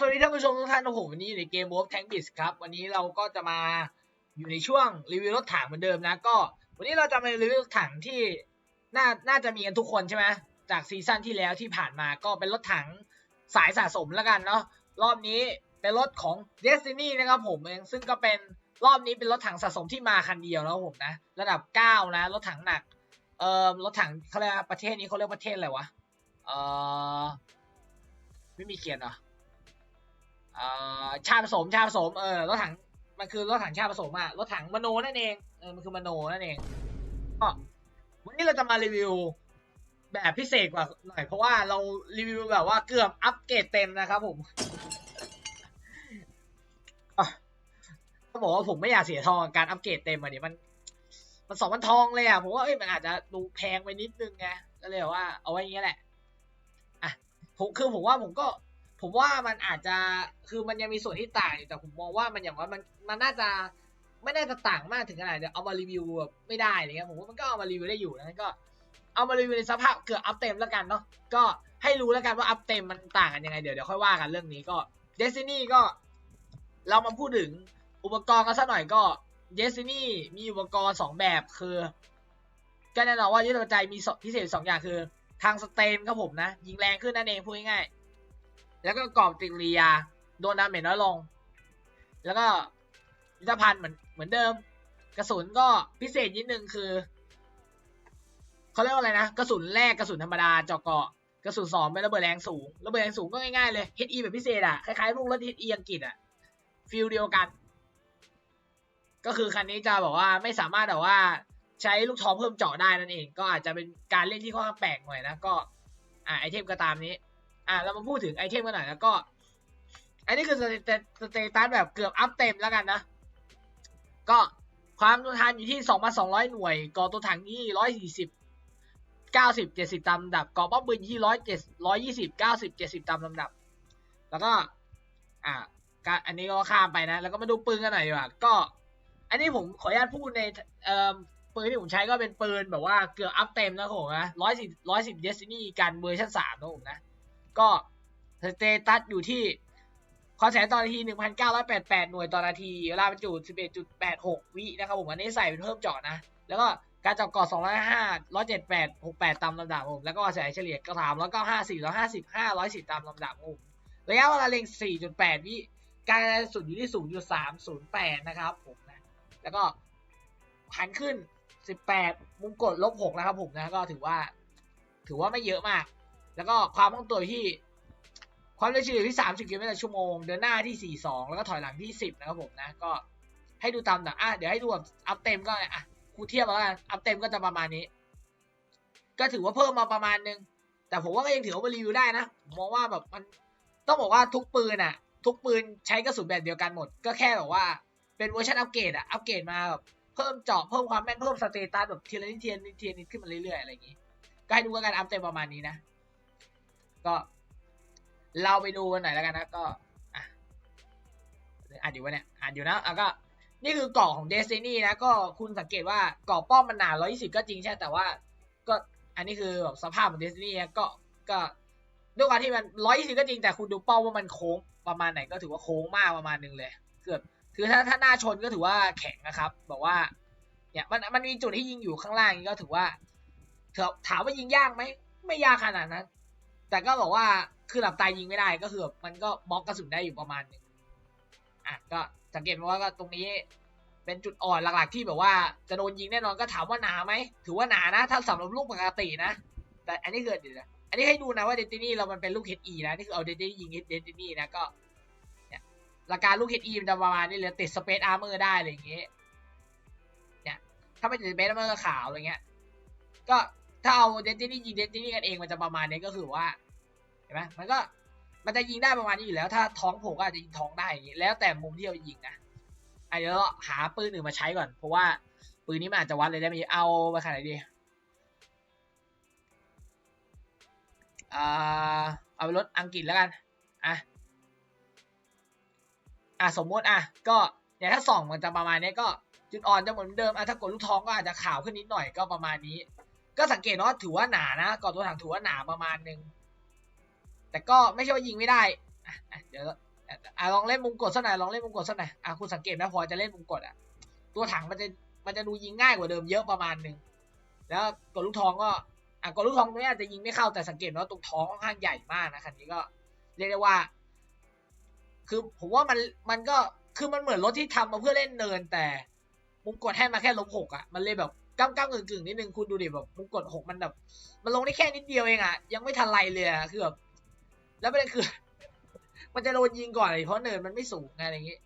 สวัสดีท่านผู้ชมทุกท่านโอ้โหวันนี้อยู่ในเกม Wolf Tank b i z ครับ วันนี้เราก็จะมาอยู่ในช่วงรีวิวรถถังเหมือนเดิมนะ ก็ วันนี้เราจะมารีวิวรถถังที่น่าน่าจะมีกันทุกคนใช่ไหมจากซีซั่นที่แล้วที่ผ่านมาก็เป็นรถถังสายสะสมแล้วกันเนาะรอบนี้เป็นรถของ Destiny นะครับผมเองซึ่งก็เป็นรอบนี้เป็นรถถังสะสมที่มาคันเดียวแล้วผมนะ ระดับ 9 นะ รถถังหนักเอ่อรถถังเขาเรียกประเทศนี้เขาเรียกประเทศอะไรวะเอ่อไม่มีเขียนเหรอเอ่อ ชาผสมชาผสมเออรถถังมันคือรถถังชาผสมอะรถถังมโนนั่นเองเออมันคือมโนนั่นเองก็วันนี้เราจะมารีวิวแบบพิเศษกว่าหน่อยเพราะว่าเรารีวิวแบบว่าเกือบอัปเกรดเต็มนะครับผมอะต้องบอกว่าผมไม่อยากเสียทองการอัปเกรดเต็มอะเดี๋ยวมัน มันสองพันทองเลยอะผมว่าเอ้ยมันอาจจะดูแพงไปนิดนึงไงก็เลยว่าเอาไว้อย่างเงี้ยแหละอะผมคือผมว่าผมก็ ผมว่ามันอาจจะคือมันยังมีส่วนที่ต่างอยู่แต่ผมมองว่ามันอย่างว่ามันมันน่าจะไม่น่าจะต่างมากถึงขนาดจะเอามารีวิวแบบไม่ได้อะไรเงี้ยผมว่ามันก็เอามารีวิวได้อยู่นะก็เอามารีวิวในสภาพเกือบอัพเต็มแล้วกันเนาะก็ให้รู้แล้วกันว่าอัพเต็มมันต่างกันยังไงเดี๋ยวเดี๋ยวค่อยว่ากันเรื่องนี้ก็ Destiny ก็ เรามาพูดถึงอุปกรณ์กันสักหน่อยก็ Destiny มีอุปกรณ์สองแบบคือก็แน่นอนว่ายุทธปัจจัยมีพิเศษสองอย่างคือ ทางสเตนครับผมนะ ยิงแรงขึ้นนั่นเองพูดง่ายๆ แล้วก็กรอบติกริยา โดนดาเมจน้อยลง แล้วก็ยุทธภัณฑ์เหมือนเหมือนเดิม กระสุนก็พิเศษนิดนึงคือเขาเรียกว่าอะไรนะ กระสุนแรกกระสุนธรรมดาเจาะเกาะกระสุนสองเป็นระเบิดแรงสูง ระเบิดแรงสูงก็ง่ายๆเลย HE แบบพิเศษอะคล้ายๆพวกรถ HE อังกฤษอะฟิลเดียวกัน ก็คือคันนี้จะบอกว่าไม่สามารถแบบว่าใช้ลูกท้องเพิ่มเจาะได้นั่นเอง ก็อาจจะเป็นการเล่นที่ค่อนข้างแปลกหน่อยนะ ก็อ่าไอเทมก็ตามนี้ อ่าเรามาพูดถึงไอเทมกันหน่อยแล้วก็ อันนี้คือสเตสเตตัสแบบเกือบอัพเต็มแล้วกันนะ ก็ความทนทานอยู่ที่ 2,200 หน่วยก่อตัวถังที่140 90 70 ตามลำดับก่อป้อมปืนที่107 120 90 70 ตามลำดับ แล้วก็อ่าการอันนี้ก็ข้ามไปนะ แล้วก็มาดูปืนกันหน่อยดีกว่าก็ อันนี้ผมขออนุญาตพูดในเอ่อปืนที่ผมใช้ก็เป็นปืนแบบว่าเกือบอัพเต็มนะผมนะร้อยสิบร้อยสิบเดซินี่กันเวอร์ชันสามนะผมนะ ก็สเตตัสอยู่ที่ความแสงต่อนาทีหนึ่งพันเก้าร้อยแปดแปดหน่วยต่อนาทีเวลาบรรจุสิบเอ็ดจุดแปดหกวินะครับผมอันนี้ใส่เป็นเพิ่มเจาะนะ แล้วก็การจาะกอดสองร้อยห้าร้อยเจ็ดแปดหกแปดตามลำดับผม แล้วก็แสงเฉลี่ยก็ถามแล้วก็ห้าสี่ร้อยห้าสิบห้าร้อยสิบตามลำดับผมระยะเวลาเล็งสี่จุดแปดวิ การกระสุนอยู่ที่ศูนย์จุดสามศูนย์แปดนะครับผมนะ แล้วก็หันขึ้น 18 มุมกดลบ 6 นะครับผมนะ ก็ถือว่า ถือว่าไม่เยอะมาก แล้วก็ความคล่องตัวที่ ความเร็วเฉลี่ยที่ 30 กิโลเมตรต่อชั่วโมง เดินหน้าที่ 42 แล้วก็ถอยหลังที่ 10 นะครับผมนะ ก็ให้ดูตามหน่อยอะเดี๋ยวให้ดูแบบอัพเต็มก็อะคูเทียบแล้วกันอัพเต็มก็จะประมาณนี้ ก็ถือว่าเพิ่มมาประมาณนึง แต่ผมว่าก็ยังถือว่ารีวิวได้นะมองว่าแบบมันต้องบอกว่าทุกปืนอะ ทุกปืนใช้กระสุนแบบเดียวกันหมด ก็แค่แบบว่าเป็นเวอร์ชันอัปเกรดอะอัปเกรดมาแบบเพิ่มเจาะเพิ่มความแม่นเพิ่มสเตตัสแบบเทีละนิดทีละนิดทีละนิดขึ้นมาเรื่อยๆอะไรอย่างนี้ ก็ให้ดูกันอัพเต็มประมาณนี้นะ ก็ เราไปดูกันหน่อยแล้วกันนะก็อะอานอยู่วะเนี่ยอ่านอยู่นะอะก็ นี่คือเกาะของ Destiny นะก็คุณสังเกตว่าเกาะป้อมมันหนา 120 ก็จริงใช่แต่ว่า ก็อันนี้คือแบบสภาพของ Destiny นะก็ก็ด้วยความที่มัน 120 ก็จริงแต่คุณดูเป้าว่ามันโค้งประมาณไหนก็ถือว่าโค้งมากประมาณหนึงเลยเกือบคือถ้าถ้าหน้าชนก็ถือว่าแข็งนะครับบอกว่าเนี่ยมันมันมีจุดที่ยิงอยู่ข้างล่างก็ถือว่าถามถามว่ายิงยากไหมไม่ยากขนาดนั้น แต่ก็บอกว่าคือหลับตายยิงไม่ได้ก็คือมันก็บล็อกกระสุนได้อยู่ประมาณหนึงอะก็สังเกตว่าก็ตรงนี้เป็นจุดอ่อนหลักๆที่แบบว่าจะโดนยิงแน่นอนก็ถามว่าหนาไหมถือว่าหนานะ ถ้าสำหรับลูกปกตินะ แต่อันนี้คือเดี๋ยวนะอันนี้ให้ดูนะว่าเดนตินี่เรามันเป็นลูก HE นะนี่คือเอาเดนตินี่ยิงเดนตินี่นะก็หลักการลูก HE มันจะประมาณนี้เลยติดสเปซอาร์เมอร์ได้อะไรอย่างเงี้ยเนี่ยถ้าไม่ติดสเปซอาร์เมอร์ขาวอะไรเงี้ยก็ ถ้าเอาเดนตินี่ยิงเดนตินี่กันเองมันจะประมาณนี้ก็คือว่าเห็นไหมมันก็มันจะยิงได้ประมาณนี้อยู่แล้ว ถ้าท้องโผล่ก็อาจจะยิงท้องได้อย่างงี้แล้วแต่มุมที่เรายิงนะอะเดี๋ยวเราหาปืนอื่นมาใช้ก่อน เพราะว่าปืนนี้มันอาจจะวัดเลยได้ไหมเอาไปขนาดไหนดีเอาไปรถอังกฤษแล้วกันอะอะสมมติอะก็เนี่ยถ้าส่องมันจะประมาณนี้ก็จุดอ่อนจะเหมือนเดิมอะถ้ากดลูกท้องก็อาจจะขาวขึ้นนิดหน่อยก็ประมาณนี้ ก็สังเกตว่าถือว่าหนานะก่อนตัวถังถือว่าหนาประมาณนึง แต่ก็ไม่ใช่ว่ายิงไม่ได้เดี๋ยวอะลองเล่นมุมกดสักหน่อยลองเล่นมุมกดสักหน่อยอะคุณสังเกตไหมพอจะเล่นมุมกดอะตัวถังมันจะมันจะดูยิงง่ายกว่าเดิมเยอะประมาณหนึ่งแล้วกดลูกทองก็อะกดลูกทองตรงนี้อาจจะยิงไม่เข้าแต่สังเกตว่าตรงท้องค่อนข้างใหญ่มากนะคันนี้ก็เรียกได้ว่า คือผมว่ามันมันก็คือมันเหมือนรถที่ทำมาเพื่อเล่นเนินแต่มุมกดให้มาแค่ลบหกอะมันเลยแบบ ก้ามก้ามกึ่งกึ่งๆนิดนึงคุณดูดิแบบมุมกดหกมันแบบ มันลงได้แค่นิดเดียวเองอะยังไม่ทันไรเลยอะคือแบบแล้วประเด็นคือ มันจะโดนยิงก่อนเลยเพราะเนินมันไม่สูงไงอะไรอย่างงี้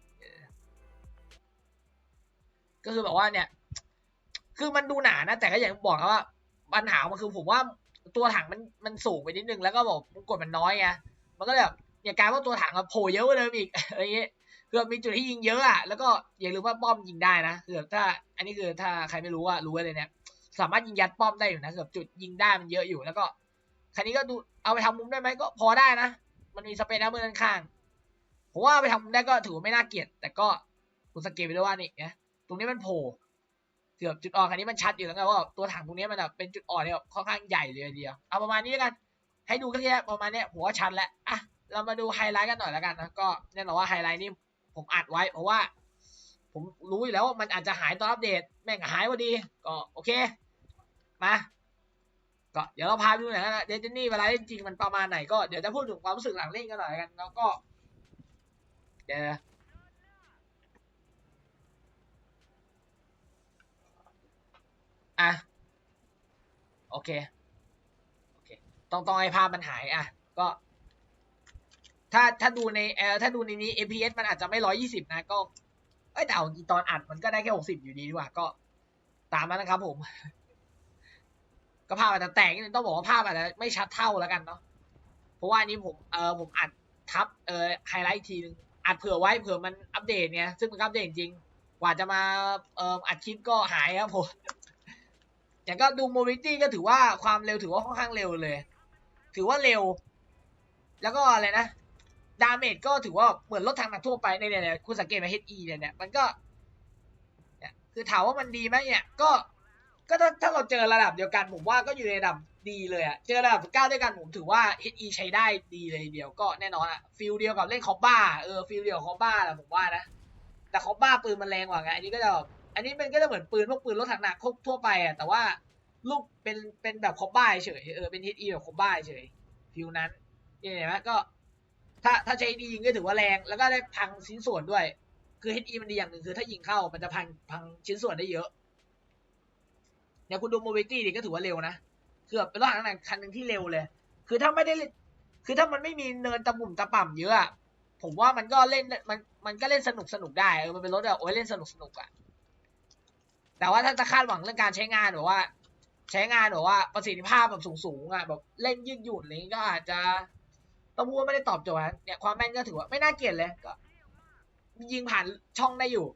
ก็คือแบบว่าเนี่ย คือมันดูหนานะแต่ก็อย่างบอกครับว่าปัญหามันคือผมว่าตัวถังมันมันสูงไปนิดนึงแล้วก็บอกมุมกดมันน้อยไงมันก็เลยแบบอย่างการว่าตัวถังอะโผล่เยอะเดิมอีกอะไรเงี้ย คือบมีจุดที่ยิงเยอะอะแล้วก็อย่าลืมว่าป้อมยิงได้นะคือบถ้า อันนี้คือถ้าใครไม่รู้อะรู้เลยเนี่ย สามารถยิงยัดป้อมได้อยู่นะคือบจุดยิงได้มันเยอะอยู่แล้วก็คันนี้ก็ดูเอาไปทำมุมได้ไหมก็พอได้นะ มันมีสเปนนะมือด้านข้างผมว่าเอาไปทำมุมได้ก็ถือว่าไม่น่าเกลียด แต่ก็คุณสังเกตไปด้วยว่านี่นะตรงนี้มันโผล่เกือบจุดอ่อนคันนี้มันชัดอยู่แล้วไงว่าตัวถังตรงนี้มันแบบเป็นจุดอ่อนที่แบบค่อนข้างใหญ่เลยเดียวเอาประมาณนี้แล้วกันให้ดูแค่ประมาณเนี้ยผมว่าชัดแล้วอะเรามาดูไฮไลท์กันหน่อยแล้วกันนะก็แน่นอนว่าไฮไลท์นี่ ผมอัดไว้เพราะว่า ผมรู้อยู่แล้วว่ามันอาจจะหายตอนอัปเดต แม่งหายพอดี ก็โอเค มาก็เดี๋ยวเราพาไปดูหน่อยนะเดนนี่เวลาเล่นจริงมันประมาณไหนก็เดี๋ยวจะพูดถึงความรู้สึกหลังเล่นกันหน่อยกัน แล้วก็ เดี๋ยวนะอะโอเคโอเค ต้องต้องให้ภาพมันหายอะ ก็ ถ้าถ้าดูในเออถ้าดูในนี้ FPS มันอาจจะไม่ร้อยยี่สิบนะก็ เอ้ยแต่เอาจริงตอนอัดมันก็ได้แค่หกสิบอยู่ดีดีกว่า ก็ตามนั้นนะครับผม ก็ภาพอาจจะแตกนิดนึงต้องบอกว่าภาพอาจจะไม่ชัดเท่าแล้วกันเนาะเพราะว่านี้ผมเออผมอัดทับเออไฮไลท์อีกทีนึงอัดเผื่อไว้เผื่อมันอัปเดตเนี่ยซึ่งมันก็อัปเดตจริงกว่าจะมาเอออัดคลิปก็หายครับผมอย่างก็ดูโมบิตี้ก็ถือว่าความเร็วถือว่าค่อนข้างเร็วเลย ถือว่าเร็ว แล้วก็อะไรนะ ดาเมจก็ถือว่าเหมือนรถทางหนักทั่วไปเนี่ยเนี่ยคุณสังเกตไหม HE เนี่ยเนี่ยมันก็เนี่ยคือถามว่ามันดีไหมเนี่ยก็ก็ถ้าถ้าเราเจอระดับเดียวกันผมว่าก็อยู่ในระดับดีเลยอะเจอระดับเก้าด้วยกันผมถือว่า HE ใช้ได้ดีเลยเดียวก็แน่นอนอะฟิลเดียวกับเล่นคอปบ้าเออฟิลเดียวกับคอปบ้าแหละผมว่านะแต่คอปบ้าปืนมันแรงกว่าไงอันนี้ก็จะอันนี้มันก็จะเหมือนปืนพวกปืนรถถังหนักทั่วไปอะแต่ว่าลูกเป็นเป็นแบบคอปบ้าเฉยเออเป็น HE แบบคอปบ้าเฉยฟิลนั้นนี่เห็นไหมก็ ถ้าถ้าใช้ดียิงก็ถือว่าแรง แล้วก็ได้พังชิ้นส่วนด้วย คือ HE มันดีอย่างหนึ่งคือ ถ้ายิงเข้ามันจะพังพังชิ้นส่วนได้เยอะเนี่ยคุณดูโมบิตี้ดิก็ถือว่าเร็วนะคือแบบเป็นรถถังหนักคันหนึ่งที่เร็วเลย คือถ้าไม่ได้ คือถ้ามันไม่มีเนินตะบุ่มตะป่ำเยอะผมว่ามันก็เล่นมันมันก็เล่นสนุกสนุกได้เออมันเป็นรถแบบโอ้ยเล่นสนุกสนุกอะแต่ว่าถ้าจะคาดหวังเรื่องการใช้งานแบบว่า ใช้งานแบบว่าประสิทธิภาพแบบสูงๆอะแบบเล่นยืดหยุ่นอะไรอย่างงี้ก็อาจจะ ต้องพูดว่าไม่ได้ตอบโจทย์นะเนี่ยความแม่นก็ถือว่าไม่น่าเกลียดเลยก็ยิงผ่านช่องได้อยู่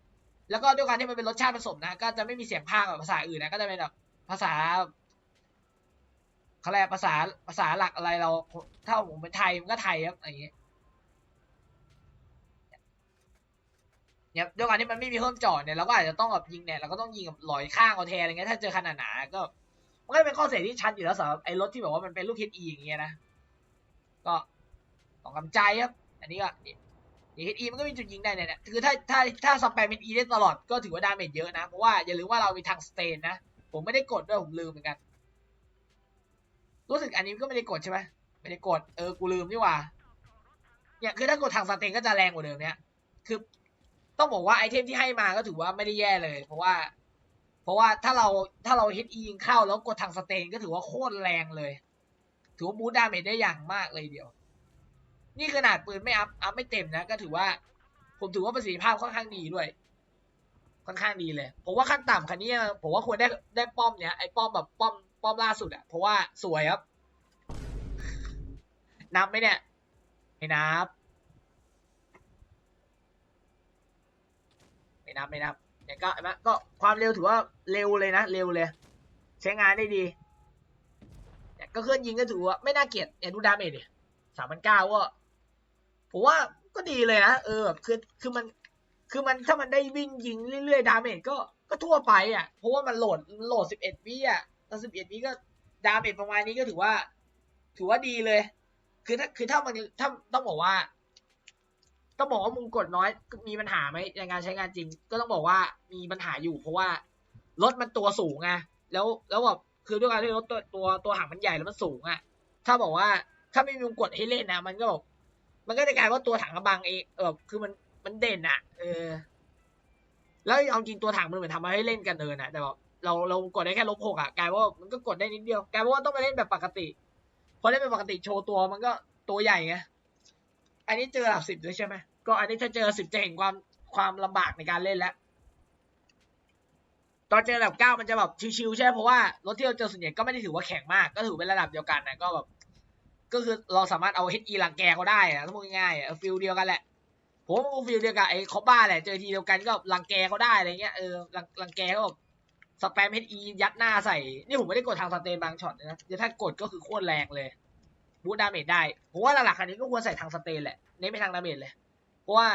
แล้วก็ด้วยการที่มันเป็นรสชาติผสมนะ ก็จะไม่มีเสียงพากย์แบบภาษาอื่นนะ ก็จะเป็นแบบภาษาเขาเรียกภาษาภาษาหลักอะไรเรา ถ้าผมเป็นไทยมันก็ไทยครับอะไรอย่างเงี้ยเนี่ยด้วยการที่มันไม่มีเพิ่มจอดเนี่ยเราก็อาจจะต้องแบบยิงเนี่ยเราก็ต้องยิงกับหลอยข้างเอาแทนอะไรเงี้ยถ้าเจอขนาดหนาก็มันก็เป็นข้อเสียที่ชัดอยู่แล้วสำหรับไอ้รถที่แบบว่ามันเป็นลูก HE อย่างเงี้ยนะก็ ต้องกำใจครับ อันนี้ก็นี่เฮดอีมันก็มีจุดยิงได้เนี่ยคือถ้าถ้าถ้าสแปมเป็นอีได้ตลอดก็ถือว่าดาเมจเยอะนะ เพราะว่าอย่าลืมว่าเรามีทางสเตนนะ ผมไม่ได้กดด้วยผมลืมเหมือนกัน รู้สึกอันนี้ก็ไม่ได้กดใช่ไหมไม่ได้กดเออกูลืมนี่หว่า เนี่ยคือถ้ากดทางสเตนก็จะแรงกว่าเดิมเนี่ยคือต้องบอกว่าไอเทมที่ให้มาก็ถือว่าไม่ได้แย่เลย เพราะว่า เพราะว่าถ้าเราถ้าเราเฮดอียิงเข้าแล้วกดทางสเตนก็ถือว่าโคตรแรงเลย ถือว่าบูดดาเมจได้อย่างมากเลยเดียว นี่ขนาดปืนไม่อัพอัพไม่เต็มนะก็ถือว่า ผมถือว่าประสิทธิภาพค่อนข้างดีด้วย ค่อนข้างดีเลย ผมว่าขั้นต่ำคันนี้ผมว่าควรได้ได้ป้อมเนี้ยไอ้ป้อมแบบป้อมป้อมล่าสุดอะเพราะว่าสวยครับ นับไหมเนี่ยไม่นับ ไม่นับไม่นับเนี่ยก็มก็ความเร็วถือว่าเร็วเลยนะเร็วเลย ใช้งานได้ดีเนี่ยก็เคลื่อนยิงก็ถือว่าไม่น่าเกลียดเนี่ยดูดาเมจดิสามพันเก้าก็ ผมว่าก็ดีเลยนะเออแบบคือคือมันคือมันถ้ามันได้วิ่งยิงเรื่อยๆ ดาเมจก็ก็ทั่วไปอะ เพราะว่ามันโหลดโหลดสิบเอ็ดวิอะตอนสิบเอ็ดวิก็ดาเมจประมาณนี้ก็ถือว่า ถือว่าดีเลย คือถ้าคือถ้ามันถ้าต้องบอกว่า ต้องบอกว่ามุมกดน้อยมีปัญหาไหมในการใช้งานจริง ก็ต้องบอกว่ามีปัญหาอยู่ เพราะว่ารถมันตัวสูงไงแล้วแล้วแบบคือด้วยการที่รถตัวตัวตัวหางมันใหญ่แล้วมันสูงอะ ถ้าบอกว่าถ้าไม่มีมุมกดให้เล่นนะมันก็แบบ มันก็จะกลายว่าตัวถังกระบังเองเออคือมันมันเด่นอะเออ แล้วเอาจริงตัวถังมันเหมือนทำมาให้เล่นกันเดินะแต่แบบเราเรากดได้แค่ลบหกอะกลายว่ามันก็กดได้นิดเดียวกลายว่าต้องไปเล่นแบบปกติพอเล่นเป็นปกติโชว์ตัวมันก็ตัวใหญ่ไงอันนี้เจอระดับสิบด้วยใช่ไหมก็อันนี้ถ้าเจอสิบจะเห็นความความลำบากในการเล่นแล้วตอนเจอระดับเก้ามันจะแบบชิวๆใช่เพราะว่ารถที่เราเจอส่วนใหญ่ก็ไม่ได้ถือว่าแข็งมากก็ถือเป็นระดับเดียวกันนะก็แบบ ก็คือเราสามารถเอา HE รังแกเขาได้อะถ้าพูดง่ายๆฟิลเดียวกันแหละ ผมว่ามันฟิลเดียวกับไอ้คอบ้าแหละ เจอทีเดียวกันก็รังแกเขาได้อะไรเงี้ยเออรังรังแกเขาแบบสแปม HE ยัดหน้าใส่ นี่ผมไม่ได้กดทางสเตนบางช็อตนะเดี๋ยวถ้ากดก็คือโคตรแรงเลยบูทดาเมจได้ผมว่าหลักๆคันนี้ก็ควรใส่ทางสเตนแหละเน้นไปทางดาเมจเลย เพราะว่า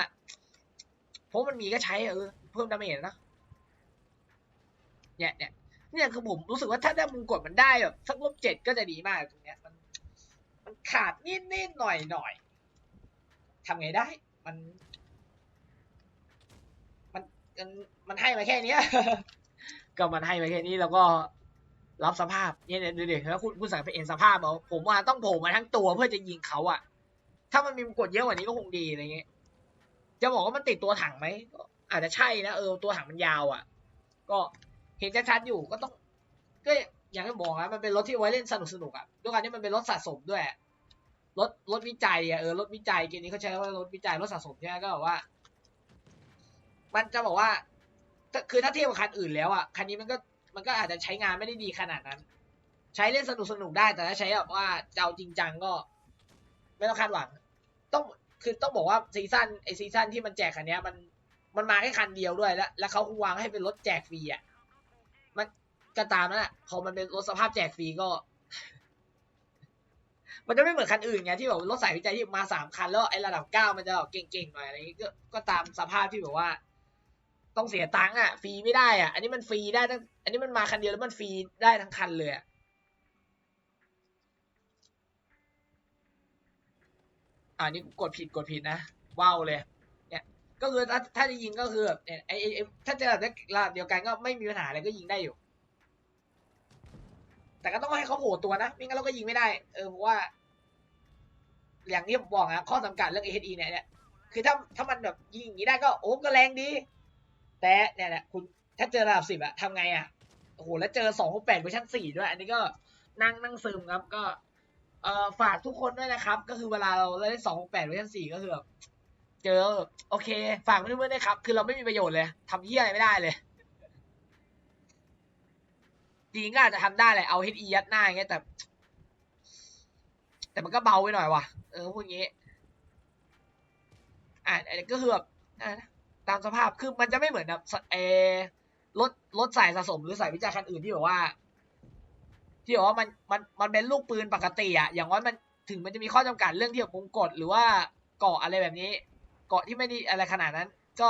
เพราะมันมีก็ใช้เออเพิ่มดาเมจนะเนี่ยเนี่ยเนี่ยคือผมรู้สึกว่าถ้าได้มุมกดมันได้แบบสักลบเจ็ดก็จะดีมากตรงเนี้ยมัน ขาดนิดนิดหน่อยหน่อยทำไงได้ มัน มันมันมันให้มาแค่นี้ก็มันให้มาแค่นี้แล้วก็รับสภาพเนี่ยเนี่ยดูดิแล้วคุณคุณสังเกตเห็นสภาพเอาผมว่าต้องโผล่มาทั้งตัวเพื่อจะยิงเขาอะถ้ามันมีกดเยอะกว่านี้ก็คงดีอะไรเงี้ยจะบอกว่ามันติดตัวถังไหมก็อาจจะใช่นะเออตัวถังมันยาวอะก็เห็นชัดๆอยู่ก็ต้อง ก็อย่างที่บอกนะมันเป็นรถที่ไว้เล่นสนุกสนุกๆอะด้วยการที่มันเป็นรถสะสมด้วย รถรถวิจัยอะเออรถวิจัยเกมนี้เขาใช้ว่ารถวิจัยรถสะสมใช่ไหมก็แบบว่า มันจะบอกว่าคือถ้าเทียบกับคันอื่นแล้วอะคันนี้มันก็มันก็อาจจะใช้งานไม่ได้ดีขนาดนั้น ใช้เล่นสนุกสนุกได้แต่ถ้าใช้แบบว่าจะเอาจริงจังก็ ไม่ต้องคาดหวัง ต้องคือต้องบอกว่าซีซั่นไอซีซั่นที่มันแจกคันเนี้ยมันมันมาแค่คันเดียวด้วยแล้ว แล้วเขาคงวางให้เป็นรถแจกฟรีอะมันก็ตามนั่นแหละพอมันเป็นรถสภาพแจกฟรีก็ มันจะไม่เหมือนคันอื่นไงที่แบบรถสายวิจัยที่มาสามคันแล้วไอ้ระดับเก้ามันจะแบบเก่งๆหน่อยอะไรอย่างงี้ก็ก็ตามสภาพที่แบบว่า ต้องเสียตังค์อะฟรีไม่ได้อะ อันนี้มันฟรีได้ทั้งอันนี้มันมาคันเดียวแล้วมันฟรีได้ทั้งคันเลยอะอ่านี่กูกดผิดกดผิดนะว้าวเลย เนี่ยก็คือถ้าถ้าจะยิงก็คือเนี่ยไอ้ไอ้ถ้าเจอระดับเดียวกันก็ไม่มีปัญหาอะไรก็ยิงได้อยู่ แต่ก็ต้องให้เขาโผล่ตัวนะไม่งั้นเราก็ยิงไม่ได้ เออเพราะว่า อย่างที่ผมบอกนะข้อจำกัดเรื่อง AHE เนี่ยเนี่ยคือถ้าถ้ามันแบบยิงอย่างนี้ได้ก็โอ้ก็แรงดี แต่เนี่ยแหละคุณถ้าเจอระดับสิบอะทำไงอะโอ้โหแล้วเจอสองหกแปดเวอร์ชันสี่ด้วย อันนี้ก็นั่งนั่งซึมครับก็เอ่อฝากทุกคนด้วยนะครับ ก็คือเวลาเราเล่นสองหกแปดเวอร์ชันสี่ก็คือแบบเจอโอเค ฝากเพื่อนๆด้วยครับ คือเราไม่มีประโยชน์เลยทำเหี้ยอะไรไม่ได้เลย จริงก็อาจจะทำได้แหละเอา HE ยัดหน้าอย่างเงี้ยแต่ แต่มันก็เบาไปหน่อยว่ะเออพูดงี้ อ่าอันนี้ก็คือแบบตามสภาพคือมันจะไม่เหมือนแบบเออรถรถสายสะสมหรือสายวิจัยคันอื่นที่แบบว่า ที่บอกว่ามันมันมันเป็นลูกปืนปกติอะอย่างว่ามันถึงมันจะมีข้อจำกัดเรื่องที่แบบวงกดหรือว่าเกาะอะไรแบบนี้ เกาะที่ไม่ได้อะไรขนาดนั้น ก็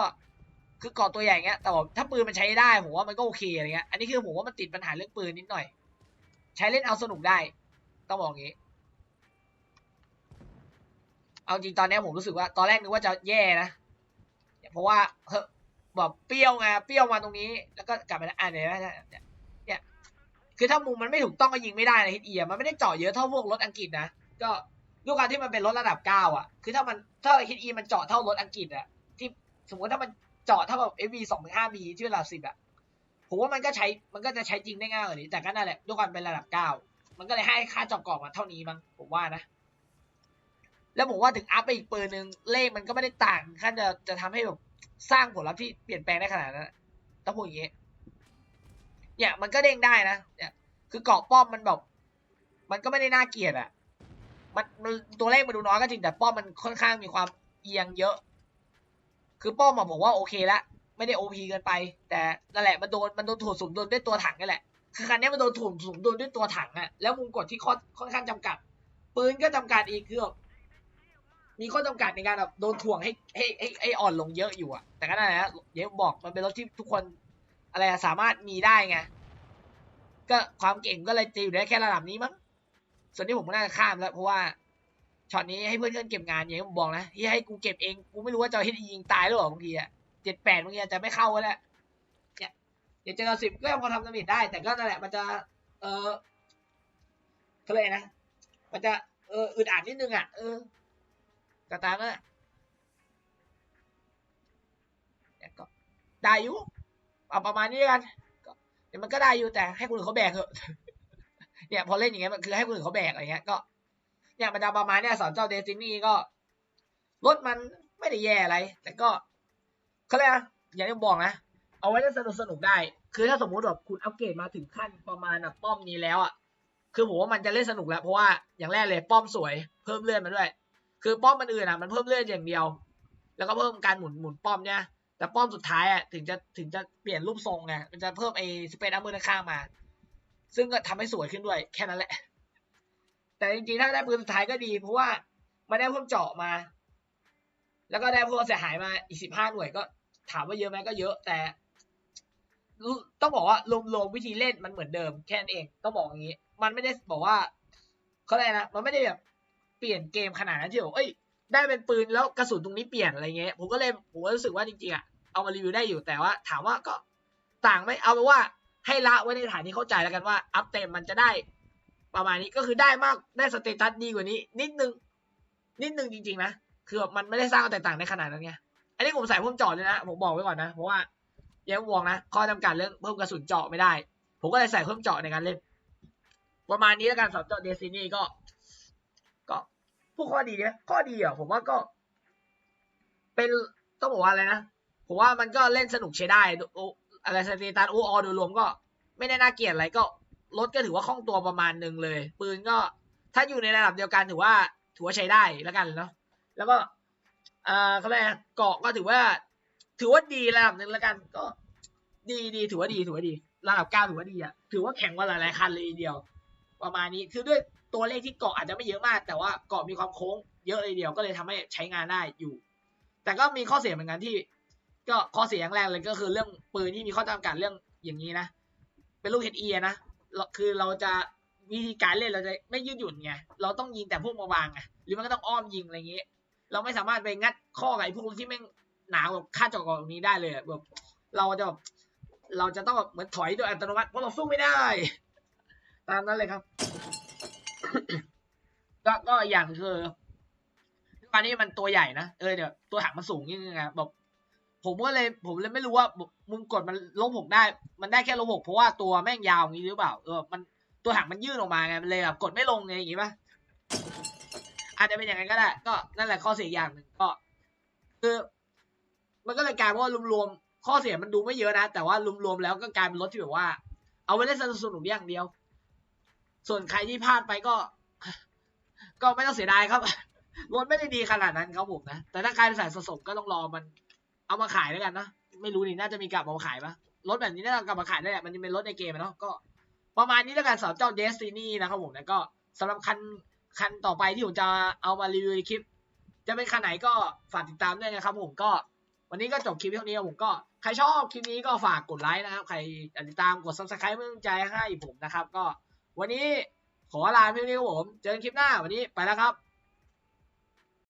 คือเกาะตัวใหญ่เงี้ยแต่ว่าถ้าปืนมันใช้ได้ผมว่ามันก็โอเคอะไรเงี้ยอันนี้คือผมว่ามันติดปัญหาเรื่องปืนนิดหน่อย ใช้เล่นเอาสนุกได้ ต้องบอกงี้ เอาจริงตอนนี้ผมรู้สึกว่า ตอนแรกนึกว่าจะแย่นะเพราะว่าเฮ้ยแบบเปรี้ยวไงเปรี้ยวมาตรงนี้ แล้วก็กลับไปแล้วอ่านเนี่ยเนี่ยเนี่ยคือถ้ามุมมันไม่ถูกต้องก็ยิงไม่ได้นะฮิตเอียมันไม่ได้เจาะเยอะเท่าพวกรถอังกฤษนะก็ด้วยการที่มันเป็นรถระดับเก้าอะ คือถ้ามันถ้าฮิตเอีมันเจาะเท่ารถอังกฤษอะที่สมมติถ้ามัน เจาะเท่าแบบเอวีสองห้าบีที่ระดับสิบอะผมว่ามันก็ใช้มันก็จะใช้จริงได้ง่ายกว่านี้ แต่ก็นั่นแหละด้วยความเป็นระดับเก้ามันก็เลยให้ค่าเจาะกรอบมาเท่านี้มั้งผมว่านะ แล้วผมว่าถึงอัพไปอีกปืนหนึ่งเลขมันก็ไม่ได้ต่างขั้นจะจะทำให้แบบสร้างผลลัพธ์ที่เปลี่ยนแปลงได้ขนาดนั้นต้องพูดอย่างนี้เนี่ยมันก็เด้งได้นะเนี่ยคือเกาะป้อมมันแบบมันก็ไม่ได้น่าเกลียดอะมันมันตัวเลขมันดูน้อยก็จริงแต่ป้อมมันค่อนข้างมีความเอียงเยอะ คือป้อมอะบอกว่าโอเคละไม่ได้โอพีเกินไป แต่นั่นแหละมันโดนมันโดนถ่วงสมดุลด้วยตัวถังนี่แหละคือคันนี้มันโดนถ่วงสมดุลด้วยตัวถังอะแล้วมุมกดที่ค่อนค่อนข้างจำกัด ปืนก็จำกัดอีกคือมีข้อจำกัดในการแบบโดนถ่วงให้ให้ให้ให้อ่อนลงเยอะอยู่อะแต่ก็นั่นแหละเดี๋ยวบอกมันเป็นรถที่ทุกคนอะไรอะสามารถมีได้ไงก็ความเก่งก็เลยจะอยู่ได้แค่ระดับนี้มั้งส่วนที่ผมก็น่าจะข้ามแล้วเพราะว่า ช็อตนี้ให้เพื่อนๆเก็บงานอย่างที่ผมบอกนะที่ให้กูเก็บเองกูไม่รู้ว่าจอฮิตยิงตายหรือเปล่าบางทีอะเจ็ดแปดบางทีอาจจะไม่เข้าก็ได้เนี่ยเดี๋ยวเจอสิบก็ยังพอทำดาเมจได้ แต่ก็นั่นแหละมันจะ เออเขาเลยนะ มันจะเอออึดอัดนิดนึงอะเออก็ตามนั่ะเนี่ยก็ได้อยู่เอาประมาณนี้กันก็เดี๋ยวมันก็ได้อยู่แต่ให้คนอื่นเขาแบกเถอะเนี่ยพอเล่นอย่างเงี้ยมันคือให้คนอื่นเขาแบกอะไรเงี้ยก็ เนี่ยมันจะประมาณเนี่ยสอนเจ้าเดซินี่ก็รถมันไม่ได้แย่อะไร แต่ก็เขาเรียกอย่างที่บอกนะ เอาไว้เล่นสนุกสนุกได้ คือถ้าสมมุติแบบคุณอัปเกรดมาถึงขั้นประมาณป้อมนี้แล้วอะคือผมว่ามันจะเล่นสนุกแล้วเพราะว่าอย่างแรกเลยป้อมสวยเพิ่มเลื่อนมาด้วย คือป้อมมันอื่นอะมันเพิ่มเลื่อนอย่างเดียว แล้วก็เพิ่มการหมุนหมุนป้อมเนี่ยแต่ป้อมสุดท้ายอะถึงจะถึงจะเปลี่ยนรูปทรงไงมันจะเพิ่มไอ้สเปซอัพมือข้างมา ซึ่งก็ทำให้สวยขึ้นด้วยแค่นั้นแหละ แต่จริงๆ ถ้าได้ปืนสุดท้ายก็ดี เพราะว่ามันได้พิ่มเจาะมา แล้วก็ได้พวกเสียหายมาอีกสิบห้าหน่วยก็ ถามว่าเยอะไหมก็เยอะแต่ ต้องบอกว่ารวมๆวิธีเล่นมันเหมือนเดิมแค่นั้นเองต้องบอกอย่างนี้ มันไม่ได้บอกว่าเขาอะไรนะมันไม่ได้แบบเปลี่ยนเกมขนาดนั้นที่บอกเอ้ยได้เป็นปืนแล้วกระสุนตรงนี้เปลี่ยนอะไรเงี้ยผมก็เลยผมก็รู้สึกว่าจริงๆอะเอามารีวิวได้อยู่แต่ว่า ถามว่าก็ต่างไหมเอาเป็นว่าให้ละไว้ในฐานที่เข้าใจแล้วกันว่า อัพเต็มมันจะได้ ประมาณนี้ก็คือได้มากได้สเตตัสดีกว่านี้ นิดนึง นิดนึงจริง ๆ นะ คือแบบมันไม่ได้สร้างความแตกต่างในขนาดนั้นไงอันนี้ผมใส่เพิ่มเจาะเลยนะ ผมบอกไว้ก่อนนะ เพราะว่ายังวงนะ ข้อจำกัดเรื่องเพิ่มกระสุนเจาะไม่ได้ ผมก็เลยใส่เพิ่มเจาะในการเล่น ประมาณนี้แล้วกันสำหรับเจาะเดซินี่ก็ ก็พวกข้อดีเนี่ยข้อดีอะผมว่าก็ เป็นต้องบอกว่าอะไรนะ ผมว่ามันก็เล่นสนุกใช้ได้ออะไรสเตตัสโออโดยรวมก็ ไม่ได้น่าเกลียดอะไรก็ รถก็ถือว่าคล่องตัวประมาณหนึ่งเลย ปืนก็ถ้าอยู่ในระดับเดียวกันถือว่าถือว่าใช้ได้แล้วกันเนาะแล้วก็เอ่อเขาเรียกเกาะก็ถือว่า ถือว่าดีระดับหนึ่งแล้วกัน ก็ ดีดีถือว่าดีถือว่าดีระดับเก้าถือว่าดีอะถือว่าแข็งกว่าหลายๆคันเลยทีเดียว ประมาณนี้คือด้วยตัวเลขที่เกาะอาจจะไม่เยอะมาก แต่ว่าเกาะมีความโค้งเยอะเลยเดียวก็เลยทำให้ใช้งานได้อยู่ แต่ก็มีข้อเสียเหมือนกันที่ ก็ข้อเสียอย่างแรกเลยก็คือเรื่องปืนที่มีข้อจำกัดเรื่องอย่างนี้นะเป็นลูกเฮดเอียนะ คือเราจะวิธีการเล่นเราจะไม่ยืดหยุ่นไงเราต้องยิงแต่พวกบางไงหรือมันก็ต้องอ้อมยิงอะไรอย่างนี้ เราไม่สามารถไปงัดข้อกับไอ้พวกที่แม่งหนาแบบค่าจอกตรงนี้ได้เลยแบบเราจะแบบเราจะต้องแบบเหมือนถอยโดยอัตโนมัติเพราะเราสู้ไม่ได้ ตามนั้นเลยครับก็ก็อย่างคือตอนนี้มันตัวใหญ่นะเออเดี๋ยวตัวถังมันสูงนิดนึงไงแบบ ผมก็เลยผมเลยไม่รู้ว่ามึงกดมันลบหกได้ มันได้แค่ลบหกเพราะว่าตัวแม่งยาวอย่างนี้หรือเปล่าเออมันตัวถังมันยื่นออกมาไงมันเลยแบบกดไม่ลงไงอย่างงี้ป่ะอาจจะเป็นอย่างนั้นก็ได้ ก็นั่นแหละข้อเสียอย่างหนึ่งก็ คือ มันก็เลยกลายว่ารวมๆข้อเสียมันดูไม่เยอะนะ แต่ว่ารวมๆแล้วก็กลายเป็นรถที่แบบว่า เอาไว้เล่นสนุกสนุกอย่างเดียว ส่วนใครที่พลาดไปก็ ก็ไม่ต้องเสียดายครับรถไม่ได้ดีขนาดนั้นครับผมนะแต่ถ้าใครเป็นสายสะสมก็ต้องรอมัน เอามาขายแล้วกันนะไม่รู้นี่น่าจะมีกลับมาขายปะรถแบบนี้น่าจะกลับมาขายได้แหละมันจะเป็นรถในเกมเนาะก็ ประมาณนี้แล้วกันสำหรับเจ้า Destiny นะครับผมแล้วก็สำหรับคันคันต่อไปที่ผมจะเอามารีวิวในคลิป จะเป็นคันไหนก็ฝากติดตามด้วยนะครับผมก็ วันนี้ก็จบคลิปเท่านี้ครับผมก็ใครชอบคลิปนี้ก็ฝากกดไลค์นะครับใครติดตามกด subscribe เพื่อใจให้ผมนะครับ ก็วันนี้ขอลาเพียงนี้ครับผม เจอกันคลิปหน้าวันนี้ไปแล้วครับ